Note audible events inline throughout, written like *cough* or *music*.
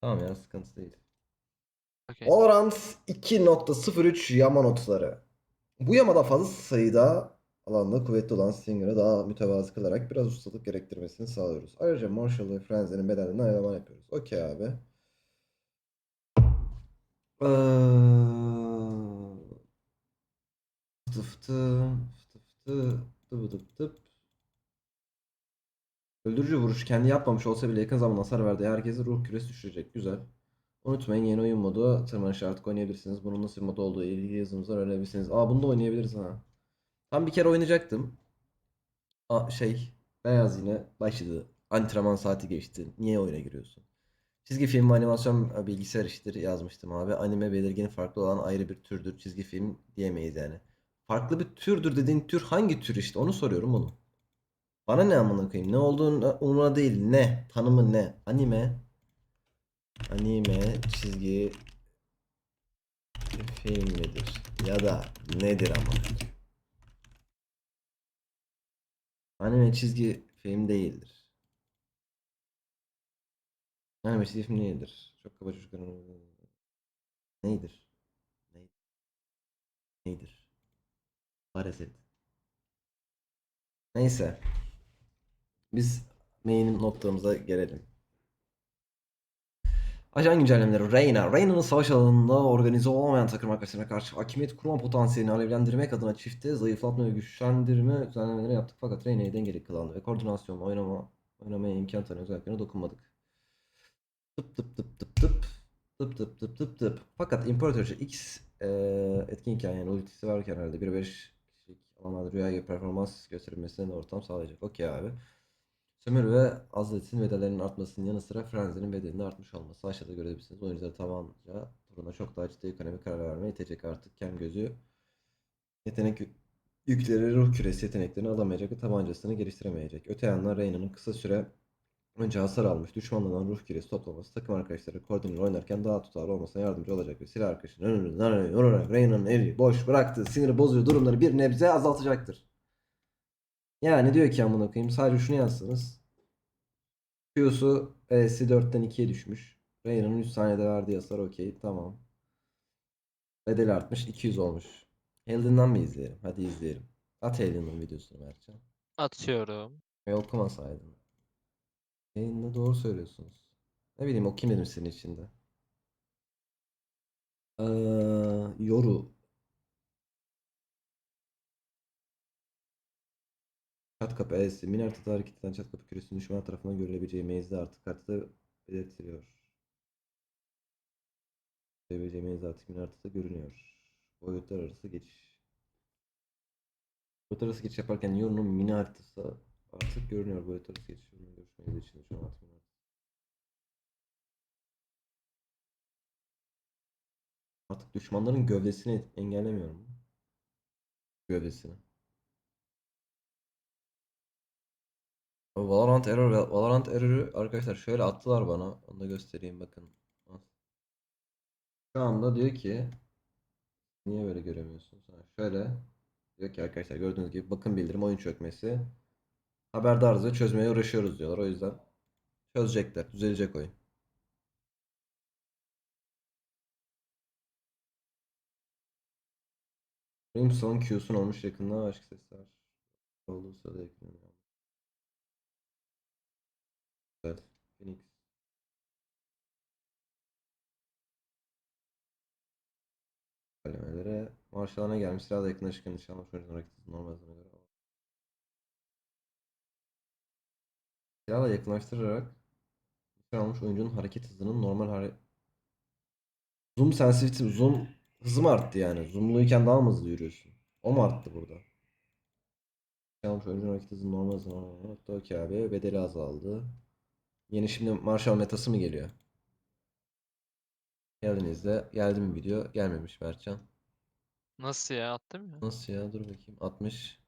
Tamam ya sıkıntı değil. Okey. Valorant 2.03 yama notları. Bu yamada fazla sayıda alanda kuvvetli olan Stinger'ı daha mütevazı kılarak biraz ustalık gerektirmesini sağlıyoruz. Ayrıca Marshall ve Frenzy'nin bedelini ayarlama yapıyoruz. Okey abi. Fıtı fıtı, fıtı fıtı, tıp tıp. Öldürücü vuruş kendi yapmamış olsa bile yakın zamanda hasar verdiği herkese ruh küresi düşürecek. Güzel. Unutmayın yeni oyun modu tırmanış artık oynayabilirsiniz. Bunun nasıl bir mod olduğu ilgili yazımızdan öğrenebilirsiniz. Aa bunu da oynayabiliriz ha. Tam bir kere oynayacaktım. Aa, şey beyaz yine başladı. Antrenman saati geçti. Niye oyuna giriyorsun? Çizgi film animasyon e, bilgisayar işidir yazmıştım abi. Anime belirgin farklı olan ayrı bir türdür. Çizgi film diyemeyiz yani. Farklı bir türdür dediğin tür hangi tür işte onu soruyorum onu. Bana ne amına koyayım? Ne olduğunu umurumda değil. Ne? Tanımı ne? Anime anime çizgi film midir? Ya da nedir ama? Anime çizgi film değildir. Anime çizgi film değildir. Çok kaba çocukların... Neydir? Neydir? Neydir? Parasit. Neyse. Biz main noktamıza gelelim. Ajan güncellemeleri Reyna. Reyna'nın savaş alanında organize olamayan takım arkadaşlarına karşı hakimiyet kurma potansiyelini alevlendirmek adına çifte zayıflatma ve güçlendirme düzenlemeleri yaptık. Fakat Reyna'yı dengeli kılan ve koordinasyonla oynama, oynamaya imkan tanıyan özelliklerine dokunmadık. Tıp tıp tıp tıp tıp. Tıp tıp tıp tıp tıp. Fakat İmparatorca X e, etkinken yani ultisi varken herhalde 1-5 kişilik alanlarda rüya gibi performans gösterilmesine de ortam sağlayacak. Okey abi. Sömürü ve Azlet'in bedellerinin artmasının yanı sıra Frenzy'nin bedelinin artmış olması aşağıda görebilirsiniz. Oyuncuları tabanca turuna çok daha ciddi ekonomik karar vermeye itecek artık. Kem gözü yetenek yük- yükleri ruh küresi yeteneklerini alamayacak ve tabancasını geliştiremeyecek. Öte yandan Reyna'nın kısa süre önce hasar almış düşmanlardan ruh küresi toplaması takım arkadaşları koordineli oynarken daha tutarlı olmasına yardımcı olacak ve silah arkadaşının yorarak Reyna'nın eli boş bıraktığı siniri bozuyor durumları bir nebze azaltacaktır. Yani diyor ki amına koyayım sadece şunu yazsanız. Q'su E'si 4'ten 2'ye düşmüş. Reyna'nın 3 saniyede verdiği hasar okey tamam. Bedeli artmış 200 olmuş. Elden'dan mı izleyelim? Hadi izleyelim. At Elden'ın videosunu Mertcan. Atıyorum. Ve okumasaydın. Yayında doğru söylüyorsunuz. Ne bileyim o kim dedim senin içinde. Ee, Yoru. Çat kapı E'si. Mini haritada hareket çat kapı küresinin düşman tarafından görülebileceği menzili artık haritada belirtiliyor. Görebileceği menzil artık mini haritada görünüyor. Boyutlar arası geçiş. Boyutlar arası geçiş yaparken Yoru'nun mini haritası artık görünüyor. Boyutlar arası geçiş yolunun görüşmeyi için şu an artık haritası. Artık düşmanların gövdesini engellemiyorum. Gövdesini. Valorant error Valorant error'ı arkadaşlar şöyle attılar bana. Onu da göstereyim bakın. Şu anda diyor ki niye böyle göremiyorsunuz? Şöyle diyor ki arkadaşlar gördüğünüz gibi bakın bildirim oyun çökmesi. Haberdarız ve çözmeye uğraşıyoruz diyorlar. O yüzden çözecekler. Düzelecek oyun. Benim son Q'sun olmuş yakında aşk sesler. Olduğu sırada ekleniyor. Güzel. Phoenix. Kalemelere. Marşalana gelmiş. Sırada yakınlaşırken nişanlı çocuğun hareket hızı normal hızına göre. Silahla yakınlaştırarak nişan almış oyuncunun hareket hızının normal hareket Zoom sensitivity, zoom hızı mı arttı yani? Zoomluyken daha mı hızlı yürüyorsun? O mu arttı burada? Nişan almış oyuncunun hareket hızının normal hızına Nokta okey abi. Bedeli azaldı. Yeni şimdi Marshall metası mı geliyor? Geldinizde geldi mi video? Gelmemiş Berkcan. Nasıl ya? Attım ya. Nasıl ya? Dur bakayım. 60.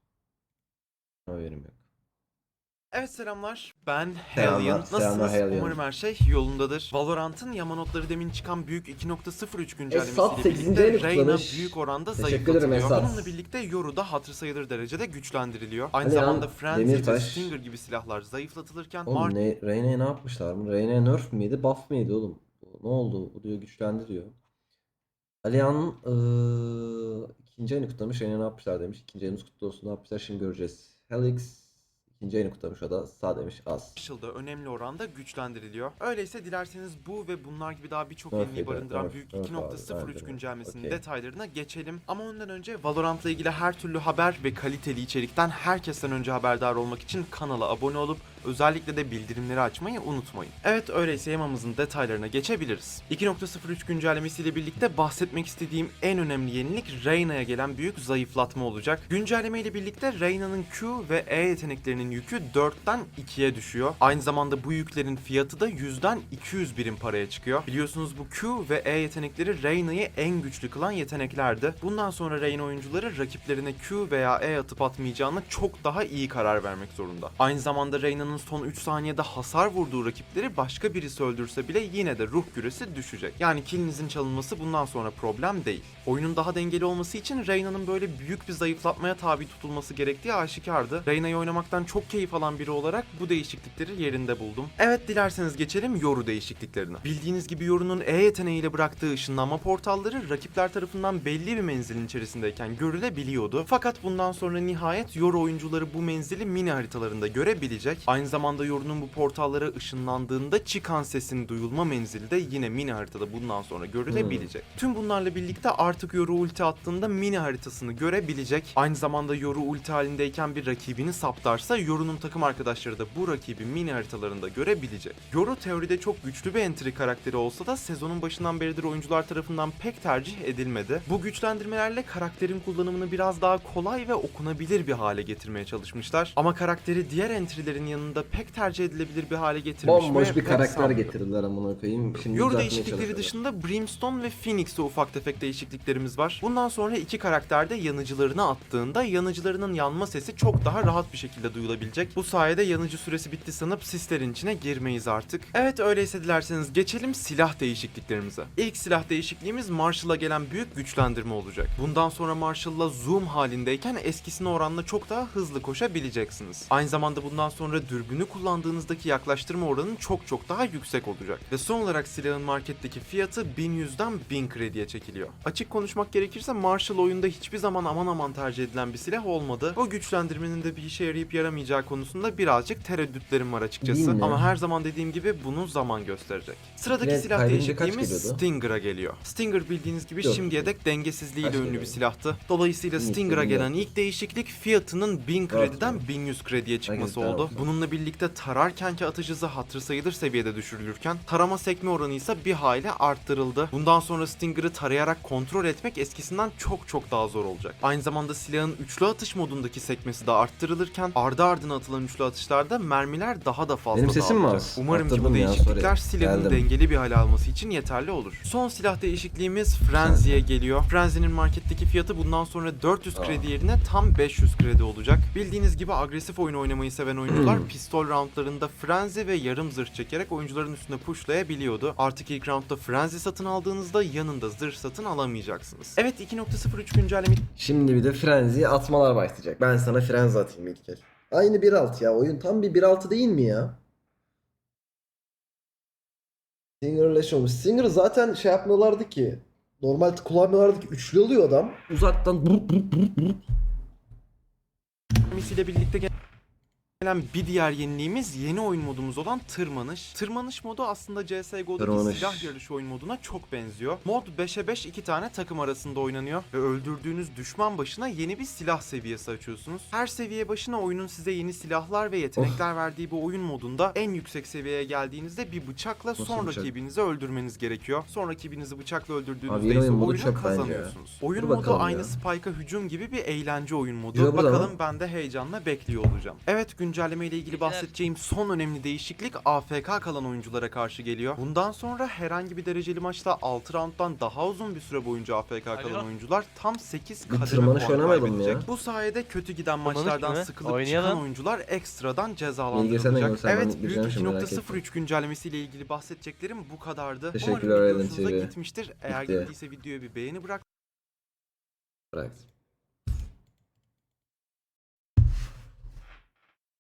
Haberim yok. Evet selamlar. Ben Selamlar, Hellion. selamlar Nasılsınız? Hellion. Umarım her şey yolundadır. Valorant'ın yama notları demin çıkan büyük 2.03 güncellemesiyle Esat 8. birlikte ayını Reyna kutlamış. büyük oranda Teşekkür ederim zayıflatılıyor. Esat. Bununla birlikte Yoru da hatır sayılır derecede güçlendiriliyor. Aynı Hani ya, zamanda Frenzy ve Demirtaş. Stinger gibi silahlar zayıflatılırken Oğlum Mart ne, Reyna'ya ne yapmışlar mı? Reyna'ya nerf miydi? Buff mıydı oğlum? Ne oldu? Bu diyor güçlendi diyor. Alihan eee ikinci ayını kutlamış. Yine ne yapmışlar demiş. İkinci ayımız kutlu olsun. Ne yapmışlar şimdi göreceğiz. Helix ikinci ayını kutlamış. O da sağ demiş. Az. yılda önemli oranda güçlendiriliyor. Öyleyse dilerseniz bu ve bunlar gibi daha birçok yeniliği yedi, barındıran dört, büyük abi, 2.03 aynen. güncellemesinin Okey. detaylarına geçelim. Ama ondan önce Valorant'la ilgili her türlü haber ve kaliteli içerikten herkesten önce haberdar olmak için kanala abone olup özellikle de bildirimleri açmayı unutmayın. Evet öyleyse yamamızın detaylarına geçebiliriz. 2.03 güncellemesiyle birlikte bahsetmek istediğim en önemli yenilik Reyna'ya gelen büyük zayıflatma olacak. Güncelleme ile birlikte Reyna'nın Q ve E yeteneklerinin yükü 4'ten 2'ye düşüyor. Aynı zamanda bu yüklerin fiyatı da 100'den 200 birim paraya çıkıyor. Biliyorsunuz bu Q ve E yetenekleri Reyna'yı en güçlü kılan yeteneklerdi. Bundan sonra Reyna oyuncuları rakiplerine Q veya E atıp atmayacağına çok daha iyi karar vermek zorunda. Aynı zamanda Reyna'nın son 3 saniyede hasar vurduğu rakipleri başka birisi öldürse bile yine de ruh küresi düşecek. Yani killinizin çalınması bundan sonra problem değil. Oyunun daha dengeli olması için Reyna'nın böyle büyük bir zayıflatmaya tabi tutulması gerektiği aşikardı. Reyna'yı oynamaktan çok keyif alan biri olarak bu değişiklikleri yerinde buldum. Evet dilerseniz geçelim Yoru değişikliklerine. Bildiğiniz gibi Yoru'nun E yeteneğiyle bıraktığı ışınlanma portalları rakipler tarafından belli bir menzilin içerisindeyken görülebiliyordu. Fakat bundan sonra nihayet Yoru oyuncuları bu menzili mini haritalarında görebilecek. Aynı zamanda Yoru'nun bu portallara ışınlandığında çıkan sesin duyulma menzili de yine mini haritada bundan sonra görülebilecek. Tüm bunlarla birlikte artık Yoru ulti attığında mini haritasını görebilecek. Aynı zamanda Yoru ulti halindeyken bir rakibini saptarsa Yoru'nun takım arkadaşları da bu rakibi mini haritalarında görebilecek. Yoru teoride çok güçlü bir entry karakteri olsa da sezonun başından beridir oyuncular tarafından pek tercih edilmedi. Bu güçlendirmelerle karakterin kullanımını biraz daha kolay ve okunabilir bir hale getirmeye çalışmışlar. Ama karakteri diğer entry'lerin yanında pek tercih edilebilir bir hale getirmiş Bomboş bir pek karakter sanmıyorum. getirdiler amına koyayım. Şimdi düzeltmeye değişiklikleri çalışıyorlar. dışında Brimstone ve Phoenix'te ufak tefek değişikliklerimiz var. Bundan sonra iki karakter de yanıcılarını attığında yanıcılarının yanma sesi çok daha rahat bir şekilde duyulabilecek. Bu sayede yanıcı süresi bitti sanıp sislerin içine girmeyiz artık. Evet öyleyse dilerseniz geçelim silah değişikliklerimize. İlk silah değişikliğimiz Marshall'a gelen büyük güçlendirme olacak. Bundan sonra Marshall'la zoom halindeyken eskisine oranla çok daha hızlı koşabileceksiniz. Aynı zamanda bundan sonra dürbünü kullandığınızdaki yaklaştırma oranı çok çok daha yüksek olacak. Ve son olarak silahın marketteki fiyatı 1100'den 1000 krediye çekiliyor. Açık konuşmak gerekirse Marshall oyunda hiçbir zaman aman aman tercih edilen bir silah olmadı. O güçlendirmenin de bir işe yarayıp yaramayacağı konusunda birazcık tereddütlerim var açıkçası. Ama her zaman dediğim gibi bunu zaman gösterecek. Sıradaki Bilet silah değişikliğimiz? Stinger'a geliyor. Stinger bildiğiniz gibi Yok. şimdiye dek dengesizliğiyle Kaç ünlü bir geliyordu? silahtı. Dolayısıyla Stinger'a gelen ilk değişiklik fiyatının 1000 Dört krediden mü? 1100 krediye çıkması oldu. tamam. Birlikte tararkenki atış hızı hatırı sayılır seviyede düşürülürken tarama sekme oranı ise bir hayli arttırıldı. Bundan sonra Stinger'ı tarayarak kontrol etmek eskisinden çok çok daha zor olacak. Aynı zamanda silahın üçlü atış modundaki sekmesi de arttırılırken ardı ardına atılan üçlü atışlarda mermiler daha da fazla Benim sesim mi az? Umarım ki bu ya, değişiklikler sorry. silahın Geldim. dengeli bir hale alması için yeterli olur. Son silah değişikliğimiz Frenzy'ye geliyor. Frenzy'nin marketteki fiyatı bundan sonra 400 Aa. kredi yerine tam 500 kredi olacak. Bildiğiniz gibi agresif oyun oynamayı seven oyuncular *clears throat* pistol roundlarında Frenzy ve yarım zırh çekerek oyuncuların üstüne pushlayabiliyordu. Artık ilk roundda Frenzy satın aldığınızda yanında zırh satın alamayacaksınız. Evet 2.03 güncelleme Şimdi bir de frenzi atmalar başlayacak. Ben sana frenzi atayım ilk el. Aynı 1.6 ya. Oyun tam bir 1.6 değil mi ya? Singer'leş olmuş. Singer zaten şey yapmıyorlardı ki. Normal kullanmıyorlardı ki. Üçlü oluyor adam. Uzaktan ile birlikte gelen bir diğer yeniliğimiz yeni oyun modumuz olan tırmanış. Tırmanış modu aslında CSGO'daki Tırmanış. silah yarışı oyun moduna çok benziyor. Mod 5'e 5 iki tane takım arasında oynanıyor ve öldürdüğünüz düşman başına yeni bir silah seviyesi açıyorsunuz. Her seviye başına oyunun size yeni silahlar ve yetenekler verdiği bu oyun modunda en yüksek seviyeye geldiğinizde bir bıçakla Nasıl son bıçak? rakibinizi öldürmeniz gerekiyor. Son rakibinizi bıçakla Abi öldürdüğünüzde yeni ise oyun oyunu çöp bence kazanıyorsunuz. Oyun Dur modu aynı ya. Spike'a hücum gibi bir eğlence oyun modu. Bakalım ben de heyecanla bekliyor olacağım. Evet güncelleme ile ilgili bahsedeceğim son önemli değişiklik AFK kalan oyunculara karşı geliyor. Bundan sonra herhangi bir dereceli maçta 6 rounddan daha uzun bir süre boyunca AFK kalan oyuncular tam 8 Bir kademe puan kaybedecek. ya? Bu sayede kötü giden Tırmanış maçlardan sıkılıp Oynayalım. çıkan oyuncular ekstradan cezalandırılacak. Evet büyük gireceğim şimdi, merak 2.03 güncellemesiyle ilgili bahsedeceklerim bu kadardı. Teşekkürler Umarım Eren video hoşunuza TV. gitmiştir. Eğer Gitti. gittiyse videoya bir beğeni bırak. Bıraktım.